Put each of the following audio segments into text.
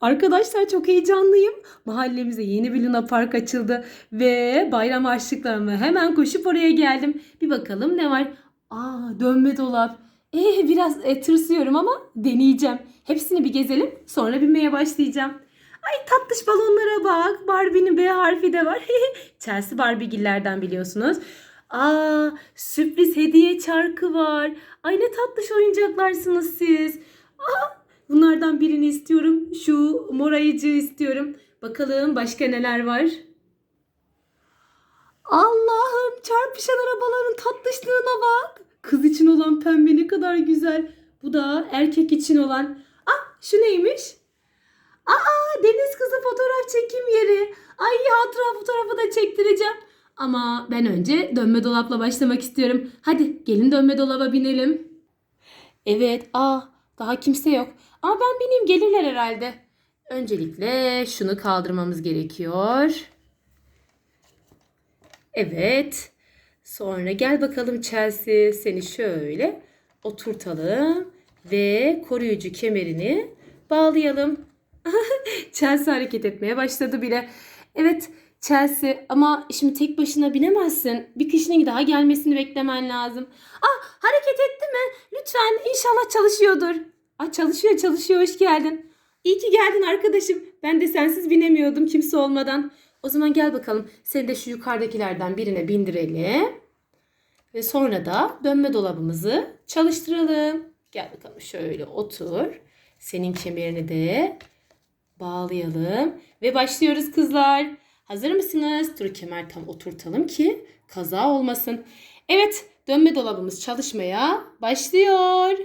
Arkadaşlar çok heyecanlıyım. Mahallemize yeni bir Luna Park açıldı ve bayram harçlıklarımı hemen koşup oraya geldim. Bir bakalım ne var? Aa dönme dolap. Ee, biraz e, tırsıyorum ama deneyeceğim. Hepsini bir gezelim sonra binmeye başlayacağım. Ay tatlış balonlara bak. Barbie'nin B harfi de var. Chelsea Barbie'gillerden biliyorsunuz. Aa sürpriz hediye çarkı var. Ay ne tatlış oyuncaklarsınız siz. Aa Bunlardan birini istiyorum. Şu mor ayıcığı istiyorum. Bakalım başka neler var. Allah'ım çarpışan arabaların tatlışlığına bak. Kız için olan pembe ne kadar güzel. Bu da erkek için olan. Ah şu neymiş? Aa deniz kızı fotoğraf çekim yeri. Ay hatıra fotoğrafı da çektireceğim. Ama ben önce dönme dolapla başlamak istiyorum. Hadi gelin dönme dolaba binelim. Evet, aa daha kimse yok. Ama ben bineyim gelirler herhalde. Öncelikle şunu kaldırmamız gerekiyor. Evet. Sonra gel bakalım Chelsea seni şöyle oturtalım ve koruyucu kemerini bağlayalım. Chelsea hareket etmeye başladı bile. Evet Chelsea ama şimdi tek başına binemezsin. Bir kişinin daha gelmesini beklemen lazım. Ah hareket etti mi? Lütfen inşallah çalışıyordur. Ah çalışıyor çalışıyor hoş geldin. İyi ki geldin arkadaşım. Ben de sensiz binemiyordum kimse olmadan. O zaman gel bakalım. Seni de şu yukarıdakilerden birine bindirelim. Ve sonra da dönme dolabımızı çalıştıralım. Gel bakalım şöyle otur. Senin kemerini de bağlayalım. Ve başlıyoruz kızlar. Hazır mısınız? Dur kemer tam oturtalım ki kaza olmasın. Evet dönme dolabımız çalışmaya başlıyor.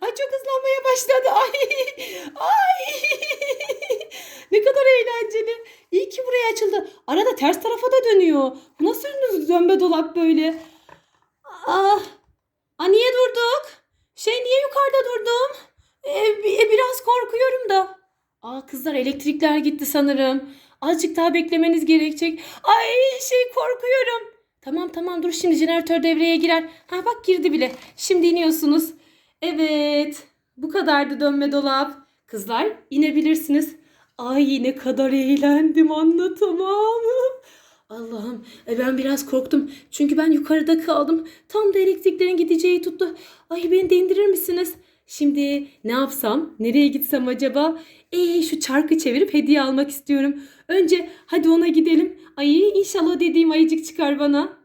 Ay çok hızlanmaya başladı. Ay. Ay. ne kadar eğlenceli. İyi ki buraya açıldı. Arada ters tarafa da dönüyor. Bu nasıl dönme dolap böyle? Ah. Aa, niye durduk? Şey niye yukarıda durdum? Ee, bi- biraz korkuyorum da. Aa kızlar elektrikler gitti sanırım. Azıcık daha beklemeniz gerekecek. Ay şey korkuyorum. Tamam tamam dur şimdi jeneratör devreye girer. Ha bak girdi bile. Şimdi iniyorsunuz. Evet. Bu kadardı dönme dolap. Kızlar inebilirsiniz. Ay ne kadar eğlendim anlatamam. Allah'ım e, ben biraz korktum. Çünkü ben yukarıda kaldım. Tam da elektriklerin gideceği tuttu. Ay beni de indirir misiniz? Şimdi ne yapsam? Nereye gitsem acaba? Ee, şu çarkı çevirip hediye almak istiyorum. Önce hadi ona gidelim. Ay inşallah dediğim ayıcık çıkar bana.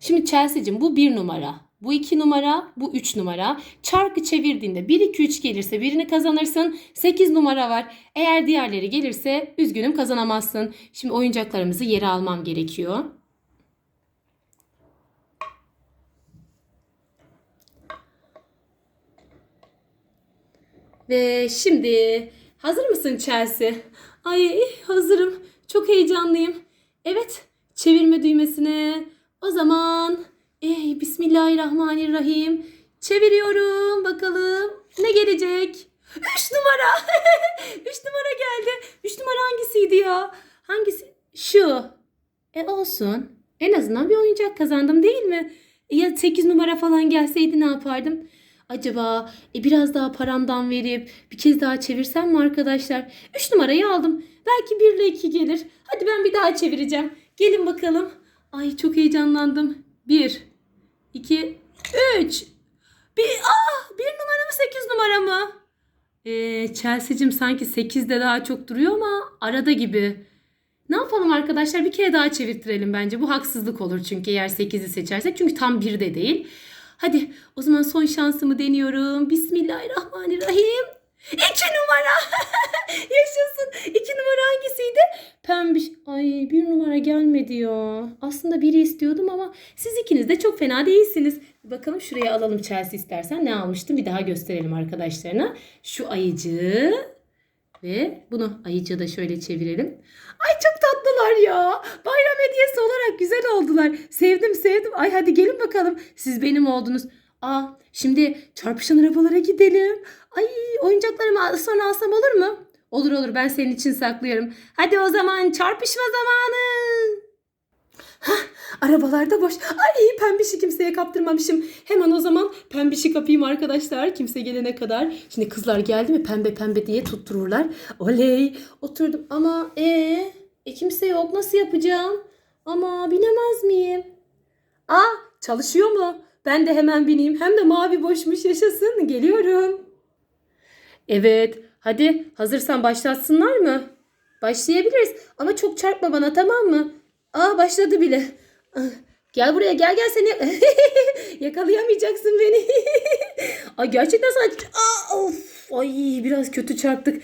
Şimdi Chelsea'cim bu bir numara. Bu iki numara, bu üç numara. Çarkı çevirdiğinde 1, 2, 3 gelirse birini kazanırsın. 8 numara var. Eğer diğerleri gelirse üzgünüm kazanamazsın. Şimdi oyuncaklarımızı yere almam gerekiyor. Ve şimdi hazır mısın Chelsea? Ay hazırım. Çok heyecanlıyım. Evet çevirme düğmesine. O zaman ey Bismillahirrahmanirrahim. Çeviriyorum bakalım ne gelecek? Üç numara. Üç numara geldi. Üç numara hangisiydi ya? Hangisi? Şu. E olsun. En azından bir oyuncak kazandım değil mi? E, Ya 8 numara falan gelseydi ne yapardım? Acaba e, biraz daha paramdan verip bir kez daha çevirsem mi arkadaşlar? 3 numarayı aldım. Belki 1 ile 2 gelir. Hadi ben bir daha çevireceğim. Gelin bakalım. Ay çok heyecanlandım. 1, 2, 3. Bir, ah, bir numara mı 8 numara mı? Ee, Chelsea'cim sanki 8'de daha çok duruyor ama arada gibi. Ne yapalım arkadaşlar? Bir kere daha çevirtirelim bence. Bu haksızlık olur çünkü eğer 8'i seçersek. Çünkü tam 1 de değil. Hadi o zaman son şansımı deniyorum. Bismillahirrahmanirrahim. 2 numara. Yaşasın. 2 numara hangisiydi? Pembiş. Ay bir numara gelmedi ya. Aslında biri istiyordum ama siz ikiniz de çok fena değilsiniz. Bakalım şuraya alalım Chelsea istersen. Ne almıştım bir daha gösterelim arkadaşlarına. Şu ayıcığı ve bunu ayıcığı da şöyle çevirelim. Ay çok tatlılar ya. Bayram hediyesi olarak güzel oldular. Sevdim sevdim. Ay hadi gelin bakalım. Siz benim oldunuz. Aa şimdi çarpışan arabalara gidelim. Ay oyuncaklarımı sonra alsam olur mu? Olur olur ben senin için saklıyorum. Hadi o zaman çarpışma zamanı. Arabalarda boş. Ay pembişi kimseye kaptırmamışım. Hemen o zaman pembişi kapayım arkadaşlar. Kimse gelene kadar. Şimdi kızlar geldi mi pembe pembe diye tuttururlar. Oley. Oturdum ama e, e kimse yok. Nasıl yapacağım? Ama binemez miyim? Aa çalışıyor mu? Ben de hemen bineyim. Hem de mavi boşmuş yaşasın. Geliyorum. Evet. Hadi hazırsan başlatsınlar mı? Başlayabiliriz. Ama çok çarpma bana tamam mı? Aa başladı bile. Ah, Gel buraya gel gel seni. Yakalayamayacaksın beni. Ay gerçekten sana... Aa, of, ay biraz kötü çarptık.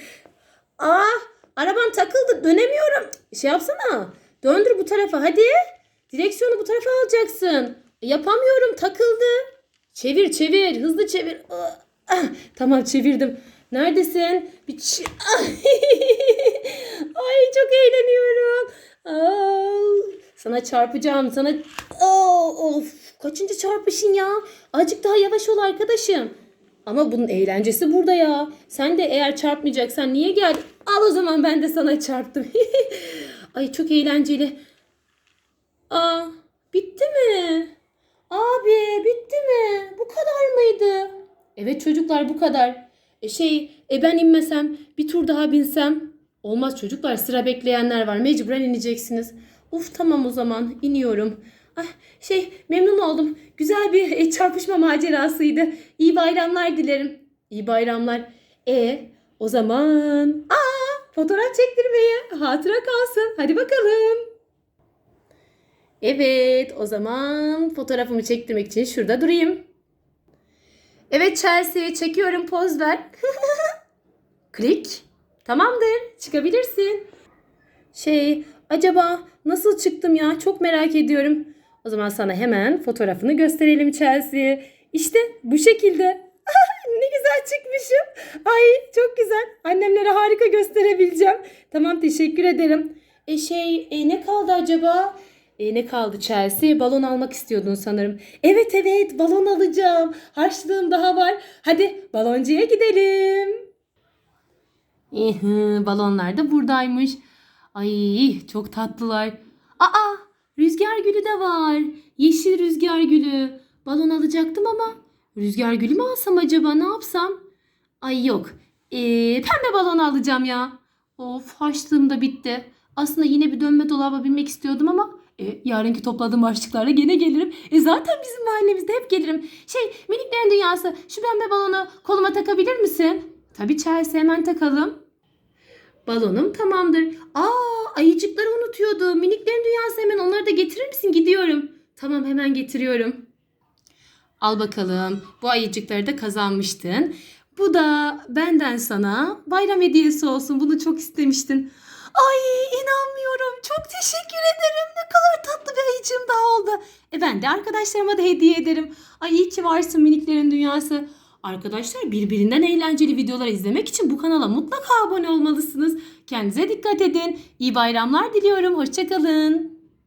Aa arabam takıldı dönemiyorum. Şey yapsana. Döndür bu tarafa hadi. Direksiyonu bu tarafa alacaksın. Yapamıyorum takıldı. Çevir çevir hızlı çevir. Ah, tamam çevirdim. Neredesin? Bir ç- Ay çok eğleniyorum. Sana çarpacağım. Sana Aa, of kaçıncı çarpışın ya? Azıcık daha yavaş ol arkadaşım. Ama bunun eğlencesi burada ya. Sen de eğer çarpmayacaksan niye geldin? Al o zaman ben de sana çarptım. Ay çok eğlenceli. Aa, bitti mi? Abi bitti mi? Bu kadar mıydı? Evet çocuklar bu kadar. E şey e ben inmesem bir tur daha binsem. Olmaz çocuklar sıra bekleyenler var mecburen ineceksiniz. Uf tamam o zaman iniyorum. Ah, şey memnun oldum. Güzel bir e, çarpışma macerasıydı. İyi bayramlar dilerim. İyi bayramlar. E o zaman aa fotoğraf çektirmeye hatıra kalsın. Hadi bakalım. Evet o zaman fotoğrafımı çektirmek için şurada durayım. Evet Chelsea çekiyorum poz ver. Klik. Tamamdır çıkabilirsin. Şey acaba nasıl çıktım ya çok merak ediyorum. O zaman sana hemen fotoğrafını gösterelim Chelsea. İşte bu şekilde. ne güzel çıkmışım. Ay çok güzel. Annemlere harika gösterebileceğim. Tamam teşekkür ederim. E şey e, ne kaldı acaba? E, ne kaldı Chelsea? Balon almak istiyordun sanırım. Evet evet balon alacağım. Harçlığım daha var. Hadi baloncuya gidelim. İhı, balonlar da buradaymış. Ay çok tatlılar. Aa rüzgar gülü de var. Yeşil rüzgar gülü. Balon alacaktım ama rüzgar gülü mü alsam acaba ne yapsam? Ay yok. Ee, pembe balon alacağım ya. Of harçlığım da bitti. Aslında yine bir dönme dolaba binmek istiyordum ama e, yarınki topladığım harçlıklarla gene gelirim. E zaten bizim mahallemizde hep gelirim. Şey miniklerin dünyası şu pembe balonu koluma takabilir misin? Tabii Chelsea hemen takalım. Balonum tamamdır. Aa ayıcıkları unutuyordum. Miniklerin dünyası hemen onları da getirir misin? Gidiyorum. Tamam hemen getiriyorum. Al bakalım. Bu ayıcıkları da kazanmıştın. Bu da benden sana bayram hediyesi olsun. Bunu çok istemiştin. Ay inanmıyorum. Çok teşekkür E ben de arkadaşlarıma da hediye ederim. Ay iyi ki varsın miniklerin dünyası. Arkadaşlar birbirinden eğlenceli videolar izlemek için bu kanala mutlaka abone olmalısınız. Kendinize dikkat edin. İyi bayramlar diliyorum. Hoşçakalın.